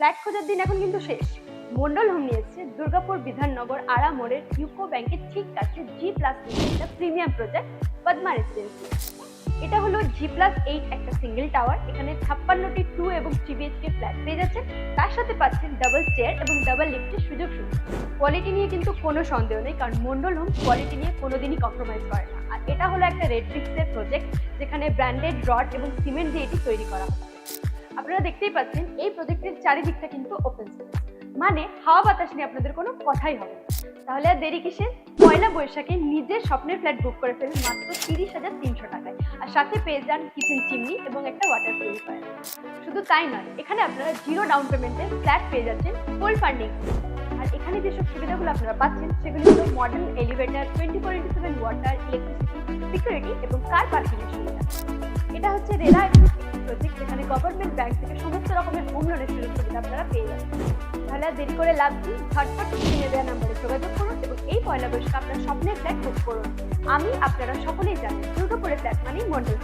Flat খোঁজার দিন এখন কিন্তু শেষ। মন্ডল হোম নিয়েছে দুর্গাপুর বিধাননগর আড়া মোড়ের ইউকো ব্যাংকের ঠিক কাছে জি প্লাস একটা প্রিমিয়াম প্রজেক্ট পদ্মা রেসিডেন্সি এটা হলো জি প্লাস এইট একটা সিঙ্গেল টাওয়ার এখানে ছাপ্পান্নটি টু এবং থ্রি বিএচকে ফ্ল্যাট পেয়ে যাচ্ছেন। তার সাথে পাচ্ছেন ডাবল চেয়ার এবং ডাবল লিফটের সুযোগ সুবিধা। কোয়ালিটি নিয়ে কিন্তু কোনো সন্দেহ নেই, কারণ মন্ডল হোম কোয়ালিটি নিয়ে কোনোদিনই কম্প্রোমাইজ করে না। আর এটা হলো একটা রেড ব্রিক্সের প্রজেক্ট যেখানে ব্র্যান্ডেড রড এবং সিমেন্ট দিয়ে এটি তৈরি করা হচ্ছে আপনারা দেখতেই পাচ্ছেন, এই প্রজেক্টের চারিদিকটা কিন্তু ওপেন স্পেস মানে হাওয়া বাতাস নিয়ে আপনাদের কোনো কথাই হবে তাহলে আর দেরি কিসে? পয়লা বৈশাখে নিজের স্বপ্নের ফ্ল্যাট বুক করে ফেলুন মাত্র তিরিশ হাজার তিনশো টাকায়। আর সাথে পেয়ে যান কিচেন চিমনি এবং একটা ওয়াটার পিউরিফায়ার শুধু তাই নয়, এখানে আপনারা জিরো ডাউন পেমেন্টে ফ্ল্যাট পেয়ে যাচ্ছেন ফুল ফান্ডিং আর এখানে যেসব সুবিধাগুলো আপনারা পাচ্ছেন, সেগুলি হলো modern elevator twenty four into seven water electricity security এবং কার পার্কিংয়ের সুবিধা। এটা হচ্ছে রেলা প্রজেক্ট যেখানে গভর্নমেন্ট ব্যাংক রকমের সুযোগ সুবিধা আপনারা পেয়ে যাবেন। তাহলে আর দেরি করে লাভ কি ঝটপট স্ক্রিনে দেওয়া নাম্বারে যোগাযোগ করুন এবং এই পয়লা বৈশাখ আপনার স্বপ্নের ফ্ল্যাট বুক করুন। আমি আপনারা সকলেই জানেন দুর্গাপুরের ফ্ল্যাট মানেই মন্ডল